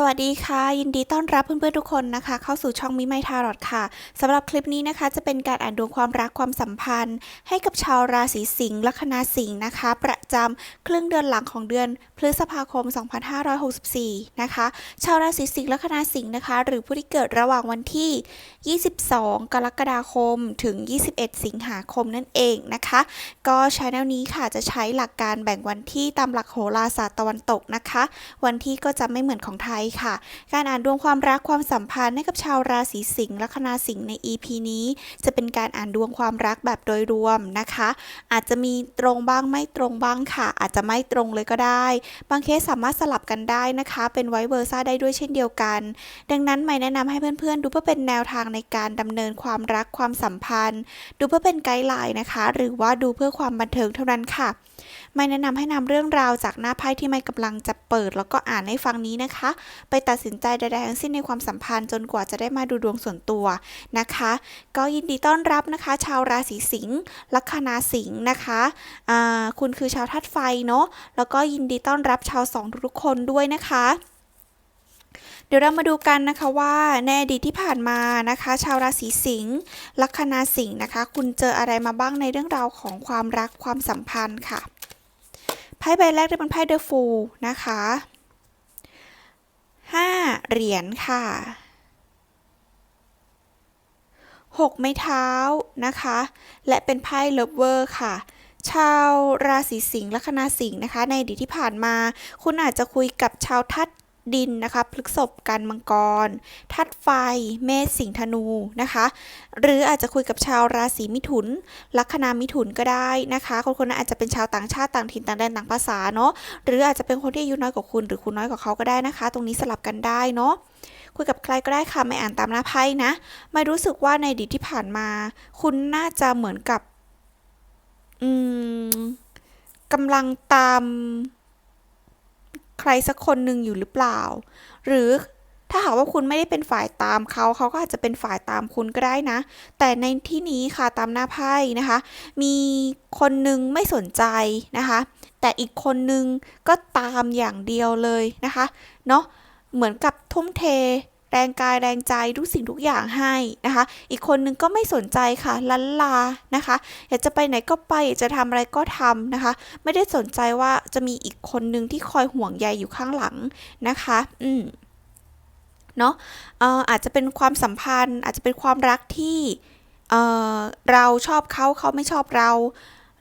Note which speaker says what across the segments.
Speaker 1: สวัสดีค่ะ ยินดีต้อนรับเพื่อนๆทุกคนนะคะ เข้าสู่ช่องมิไมทารอดค่ะสำหรับคลิปนี้นะคะ จะเป็นการอ่านดวงความรักความสัมพันธ์ ให้กับชาวราศีสิงห์ลัคนาสิงห์นะคะ ประจำครึ่งเดือนหลังของเดือนพฤษภาคม 2564 นะคะ ชาวราศีสิงห์ลัคนาสิงห์นะคะ หรือผู้ที่เกิดระหว่างวันที่ 22 กรกฎาคม ถึง 21 สิงหาคมนั่นเองนะคะ ก็ช anel นี้ค่ะจะใช้หลักการแบ่งวันที่ตามหลักโหราศาสตร์ตะวันตกนะคะ วันที่ก็จะไม่เหมือนของไทยค่ะ การอ่านดวงความรักความสัมพันธ์ให้กับชาวราศีสิงห์ลัคนาสิงห์ใน EP นี้ จะเป็นการอ่านดวงความรักแบบโดยรวมนะคะ อาจจะมีตรงบ้างไม่ตรงบ้างค่ะ อาจจะไม่ตรงเลยก็ได้ บางเคสสามารถสลับกันได้นะคะ เป็นไวเวอร์ซ่าได้ด้วยเช่นเดียวกัน ดังนั้นไม่แนะนำให้เพื่อนๆ ดูเพื่อเป็นแนวทางในการดำเนินความรักความสัมพันธ์ ดูเพื่อเป็นไกด์ไลน์นะคะ หรือว่าดูเพื่อความบันเทิงเท่านั้นค่ะ ไม่แนะนำให้นำเรื่องราวจากหน้าไพ่ที่ไม่กำลังจะเปิด แล้วก็อ่านให้ฟังนี้นะคะ ไปตัดสินใจใดๆทั้งสิ้นในความสัมพันธ์จนกว่าจะได้มาดูดวงส่วนตัวนะคะ ก็ยินดีต้อนรับนะคะ ชาวราศีสิงห์ลัคนาสิงห์นะคะคุณคือชาวธาตุไฟเนาะแล้วก็ยินดีต้อนรับชาวสองทุกๆคนด้วยนะคะเดี๋ยวเรามาดูกันนะคะว่าในอดีตที่ผ่านมานะคะ ชาวราศีสิงห์ลัคนาสิงห์นะคะ คุณเจออะไรมาบ้างในเรื่องราวของความรักความสัมพันธ์ค่ะ ไพ่ใบแรกจะเป็นไพ่เดอะฟูลนะคะห้าเหรียญค่ะหกไม้เท้านะคะ และเป็นไพ่เลิฟเวอร์ค่ะชาวราศีสิงห์ลัคนาสิงห์นะคะ ในอดีตที่ผ่านมา คุณอาจจะคุยกับชาวทัด ดินนะคะพฤกษบกันมังกรทัดไฟ เมษสิงธนูนะคะ หรืออาจจะคุยกับชาวราศีมิถุน ลัคนามิถุนก็ได้นะคะ คนคนนั้นอาจจะเป็นชาวต่างชาติต่างถิ่นต่างแดนต่างภาษาเนาะหรืออาจจะเป็นคนที่อายุน้อยกว่าคุณ หรือคุณน้อยกว่าเขาก็ได้นะคะ ตรงนี้สลับกันได้เนาะคุยกับใครก็ได้ค่ะไม่อ่านตามหน้าไพ่นะไม่รู้สึกว่าในอดีตที่ผ่านมา คุณน่าจะเหมือนกับ อืมกำลังตาม ใครสักคนหนึ่งอยู่หรือเปล่า หรือถ้าหากว่าคุณไม่ได้เป็นฝ่ายตามเขาเขาก็อาจจะเป็นฝ่ายตามคุณก็ได้นะ แต่ในที่นี้ค่ะตามหน้าไพ่นะคะ มีคนหนึ่งไม่สนใจนะคะ แต่อีกคนหนึ่งก็ตามอย่างเดียวเลยนะคะเนาะเหมือนกับทุ่มเท แรงกายแรงใจทุกสิ่งทุกอย่างให้นะคะ อีกคนนึงก็ไม่สนใจค่ะลันลานะคะ อยากจะไปไหนก็ไปอยากจะทำอะไรก็ทำนะคะ ไม่ได้สนใจว่าจะมีอีกคนนึงที่คอยห่วงใยอยู่ข้างหลังนะคะ อืมเนาะอาจจะเป็นความสัมพันธ์ อาจจะเป็นความรักที่เเราชอบเขาเขาไม่ชอบเรา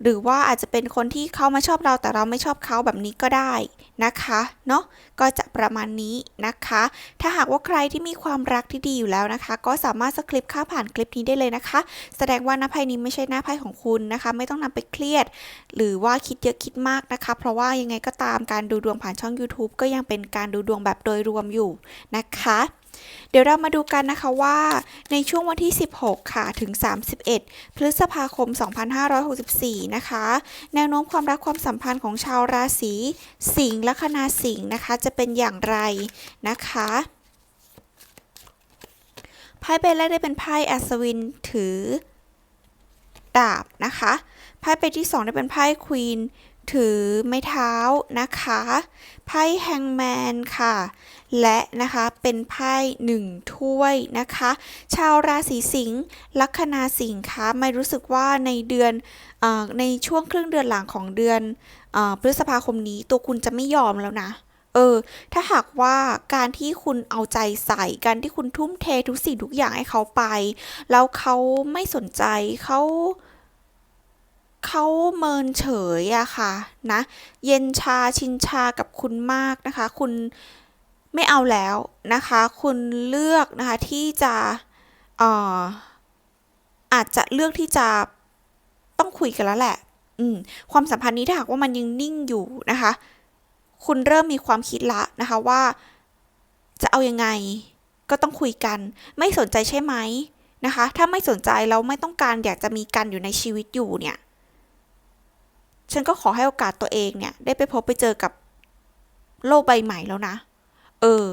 Speaker 1: หรือว่าอาจจะเป็นคนที่เขามาชอบเราแต่เราไม่ชอบเขาแบบนี้ก็ได้ นะคะเนาะก็จะประมาณนี้นะคะ ถ้าหากว่าใครที่มีความรักที่ดีอยู่แล้วนะคะ ก็สามารถสคริปค่าผ่านคลิปนี้ได้เลยนะคะ แสดงว่าหน้าไพ่นี้ไม่ใช่หน้าไพ่ของคุณนะคะ ไม่ต้องนำไปเครียด หรือว่าคิดเยอะคิดมากนะคะ เพราะว่ายังไงก็ตามการดูดวงผ่านช่อง YouTube ก็ยังเป็นการดูดวงแบบโดยรวมอยู่นะคะ เดี๋ยวเรามาดูกันนะคะว่าในช่วงวันที่ 16 ค่ะ ถึง 31 พฤษภาคม 2564 นะคะ แนวโน้มความรักความสัมพันธ์ของชาวราศีสิงห์ละคนาสิงห์นะคะ จะเป็นอย่างไรนะคะไพ่ใบแรกได้เป็นไพ่อัศวินถือดาบนะคะไพ่ใบที่สองได้เป็นไพ่ควีน ถือไม้เท้านะคะ ไพ่แฮงแมนค่ะ และนะคะเป็นไพ่หนึ่งถ้วยนะคะ ชาวราศีสิงห์ลัคนาสิงห์คะไม่รู้สึกว่าในเดือนอในช่วงครึ่งเดือนหลังของเดือนอพฤษภาคมนี้ตัวคุณจะไม่ยอมแล้วนะเออ ถ้าหากว่าการที่คุณเอาใจใส่ การที่คุณทุ่มเททุกสิ่งทุกอย่างให้เขาไป แล้วเขาไม่สนใจเขา เขาเมินเฉยอะค่ะนะ เย็นชาชินชากับคุณมากนะคะ คุณไม่เอาแล้วนะคะ คุณเลือกนะคะที่จะอออาจจะเลือกที่จะต้องคุยกันแล้วแหละ อืม ความสัมพันธ์นี้ถ้าหากว่ามันยังนิ่งอยู่นะคะ คุณเริ่มมีความคิดละนะคะว่าจะเอายังไงก็ต้องคุยกัน ไม่สนใจใช่ไหมนะคะ ถ้าไม่สนใจแล้วไม่ต้องการอยากจะมีกันอยู่ในชีวิตอยู่เนี่ย ฉันก็ขอให้โอกาสตัวเองเนี่ย ได้ไปพบไปเจอกับโลกใบใหม่แล้วนะ เออ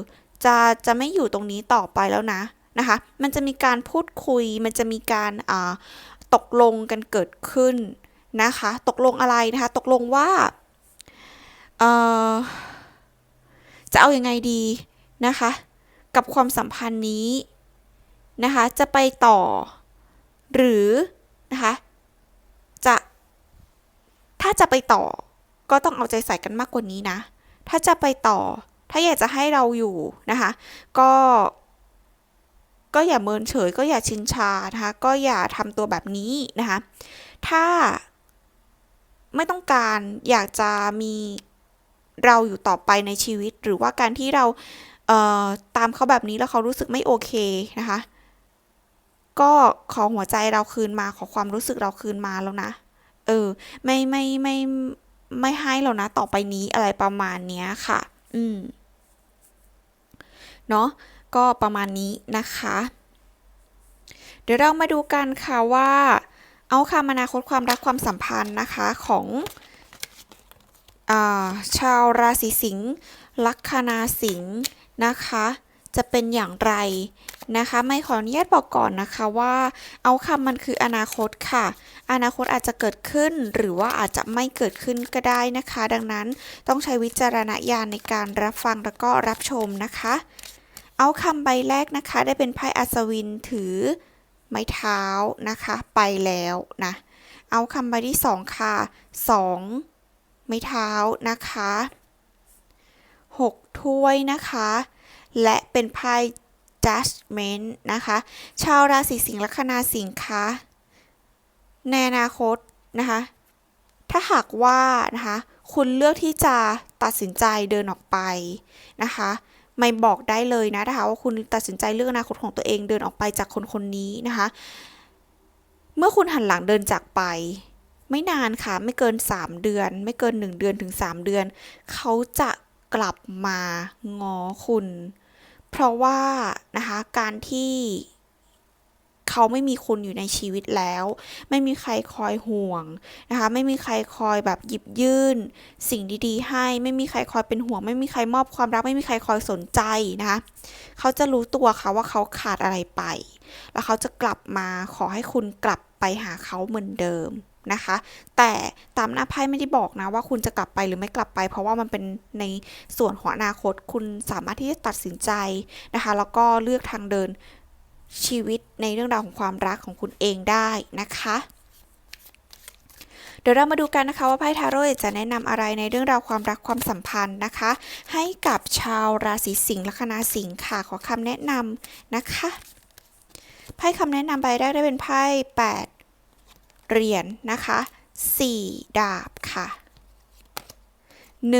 Speaker 1: จะจะไม่อยู่ตรงนี้ต่อไปแล้วนะนะคะ มันจะมีการพูดคุย มันจะมีการอ่าตกลงกันเกิดขึ้นนะคะ ตกลงอะไรนะคะ ตกลงว่าเออจะเอาอยัางไงดีนะคะ กับความสัมพันธ์นี้นะคะ จะไปต่อ หรือนะคะ จะ ถ้าจะไปต่อก็ต้องเอาใจใส่กันมากกว่านี้นะ ถ้าจะไปต่อ ถ้าอยากจะให้เราอยู่นะคะ ก็ ก็อย่าเมินเฉย ก็อย่าชินชานะคะ ก็อย่าทำตัวแบบนี้นะคะ ถ้าไม่ต้องการอยากจะมีเราอยู่ต่อไปในชีวิต หรือว่าการที่เราเอ่อตามเขาแบบนี้แล้วเขารู้สึกไม่โอเคนะคะ ก็ขอหัวใจเราคืนมาขอความรู้สึกเราคืนมาแล้วนะ เออ ไม่ไม่ไม่ไม่ให้แล้วนะต่อไปนี้อะไรประมาณเนี้ยค่ะ อืม เนาะก็ประมาณนี้นะคะ เดี๋ยวเรามาดูกันค่ะว่า เอาคำอนาคตความรักความสัมพันธ์นะคะของอาชาวราศีสิงห์ลัคนาสิงห์นะคะ จะเป็นอย่างไร นะคะ ไม่ขออนุญาตบอกก่อนนะคะว่าเอาคำมันคืออนาคตค่ะ อนาคตอาจจะเกิดขึ้นหรือว่าอาจจะไม่เกิดขึ้นก็ได้นะคะ ดังนั้นต้องใช้วิจารณญาณในการรับฟังแล้วก็รับชมนะคะ เอาคำใบแรกนะคะ ได้เป็นไพ่อัศวินถือไม้เท้านะคะ ไปแล้วนะ เอาคำใบที่สองค่ะสองไม้เท้านะคะหกถ้วยนะคะ และเป็นไพ่ judgment นะคะ ชาวราศีสิงห์ลัคนาสิงห์คะในอนาคตนะคะ ถ้าหากว่านะคะ คุณเลือกที่จะตัดสินใจเดินออกไปนะคะ ไม่บอกได้เลยนะนะคะว่าคุณตัดสินใจเลือกอนาคตของตัวเองเดินออกไปจากคนคนนี้นะคะ เมื่อคุณหันหลังเดินจากไป ไม่นานค่ะ ไม่เกิน 3 เดือน ไม่เกิน 1 เดือนถึง 3 เดือน เขาจะกลับมางอคุณ เพราะว่านะคะการที่เขาไม่มีคุณอยู่ในชีวิตแล้ว ไม่มีใครคอยห่วงนะคะ ไม่มีใครคอยแบบหยิบยื่น สิ่งดีๆ ให้ ไม่มีใครคอยเป็นห่วง ไม่มีใครมอบความรัก ไม่มีใครคอยสนใจนะคะเขาจะรู้ตัวค่ะว่าเขาขาดอะไรไป แล้วเขาจะกลับมาขอให้คุณกลับไปหาเขาเหมือนเดิม นะคะ แต่ตามหน้าไพ่ไม่ได้บอกนะว่าคุณจะกลับไปหรือไม่กลับไป เพราะว่ามันเป็นในส่วนของอนาคต คุณสามารถที่จะตัดสินใจนะคะ แล้วก็เลือกทางเดินชีวิตในเรื่องราวของความรักของคุณเองได้นะคะเดี๋ยวเรามาดูกันนะคะว่าไพ่ทาโร่จะแนะนำอะไรในเรื่องราวความรักความสัมพันธ์นะคะ ให้กับชาวราศีสิงห์ลัคนาสิงห์ค่ะ ขอคำแนะนำนะคะไพ่คำแนะนำใบแรกได้เป็นไพ่8 เหรียญนนะคะ 4 ดาบค่ะ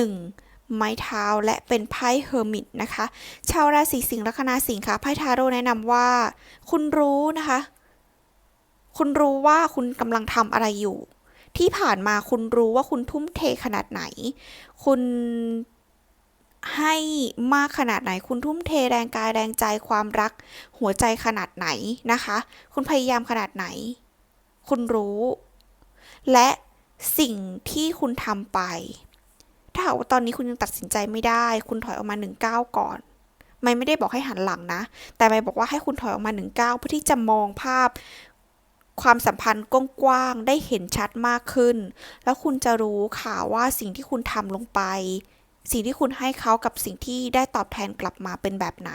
Speaker 1: 1. ไม้เท้าและเป็นไพ่เฮอร์มิตนะคะ ชาวราศีสิงห์ลัคนาสิงห์ค่ะไพ่ทาโร่แนะนำว่า คุณรู้นะคะ คุณรู้ว่าคุณกำลังทำอะไรอยู่ ที่ผ่านมาคุณรู้ว่าคุณทุ่มเทขนาดไหน คุณให้มากขนาดไหน คุณทุ่มเทแรงกายแรงใจความรัก หัวใจขนาดไหนนะคะ คุณพยายามขนาดไหน คุณรู้ และสิ่งที่คุณทำไป ถ้าหากว่าตอนนี้คุณยังตัดสินใจไม่ได้ คุณถอยออกมาหนึ่งก้าวก่อนไม่ไม่ได้บอกให้หันหลังนะ แต่ไม่บอกว่าให้คุณถอยออกมาหนึ่งก้าวเพื่อที่จะมองภาพความสัมพันธ์กว้างๆ ได้เห็นชัดมากขึ้น แล้วคุณจะรู้ค่ะว่าสิ่งที่คุณทำลงไป สิ่งที่คุณให้เขากับสิ่งที่ได้ตอบแทนกลับมาเป็นแบบไหน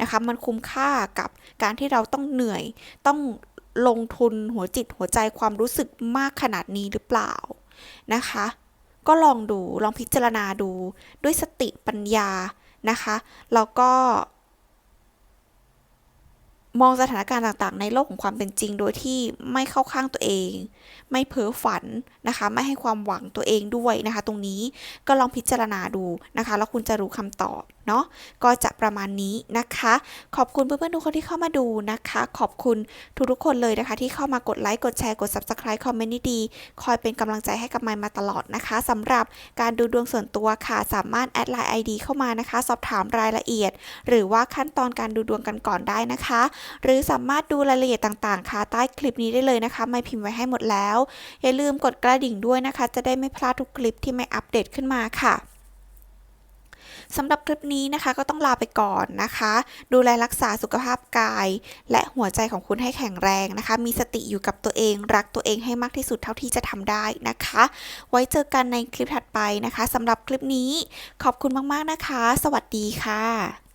Speaker 1: นะคะ มันคุ้มค่ากับการที่เราต้องเหนื่อย ต้อง ลงทุนหัวจิตหัวใจความรู้สึกมากขนาดนี้หรือเปล่านะคะ ก็ลองดูลองพิจารณาดูด้วยสติปัญญานะคะแล้วก็ มองสถานการณ์ต่างๆ ในโลกของความเป็นจริงโดยที่ไม่เข้าข้างตัวเอง ไม่เพ้อฝันนะคะ ไม่ให้ความหวังตัวเองด้วยนะคะ ตรงนี้ก็ลองพิจารณาดูนะคะ แล้วคุณจะรู้คำตอบ เนาะก็จะประมาณนี้นะคะ ขอบคุณเพื่อนๆทุกคนที่เข้ามาดูนะคะ ขอบคุณทุกๆคนเลยนะคะ ที่เข้ามากดไลค์กดแชร์กด subscribe คอมเมนต์ดีๆคอยเป็นกำลังใจให้กับไมมาตลอดนะคะสำหรับการดูดวงส่วนตัวค่ะ สามารถแอดไลน์ ID เข้ามานะคะ สอบถามรายละเอียด หรือว่าขั้นตอนการดูดวงกันก่อนได้นะคะ หรือสามารถดูรายละเอียดต่างๆ ค่ะใต้คลิปนี้ได้เลยนะคะ ไม่พิมพ์ไว้ให้หมดแล้ว อย่าลืมกดกระดิ่งด้วยนะคะ จะได้ไม่พลาดทุกคลิปที่ไม่อัปเดตขึ้นมาค่ะ สำหรับคลิปนี้นะคะก็ต้องลาไปก่อนนะคะ ดูแลรักษาสุขภาพกาย และหัวใจของคุณให้แข็งแรงนะคะ มีสติอยู่กับตัวเอง รักตัวเองให้มากที่สุดเท่าที่จะทำได้นะคะ ไว้เจอกันในคลิปถัดไปนะคะสำหรับคลิปนี้ขอบคุณมากๆนะคะ สวัสดีค่ะ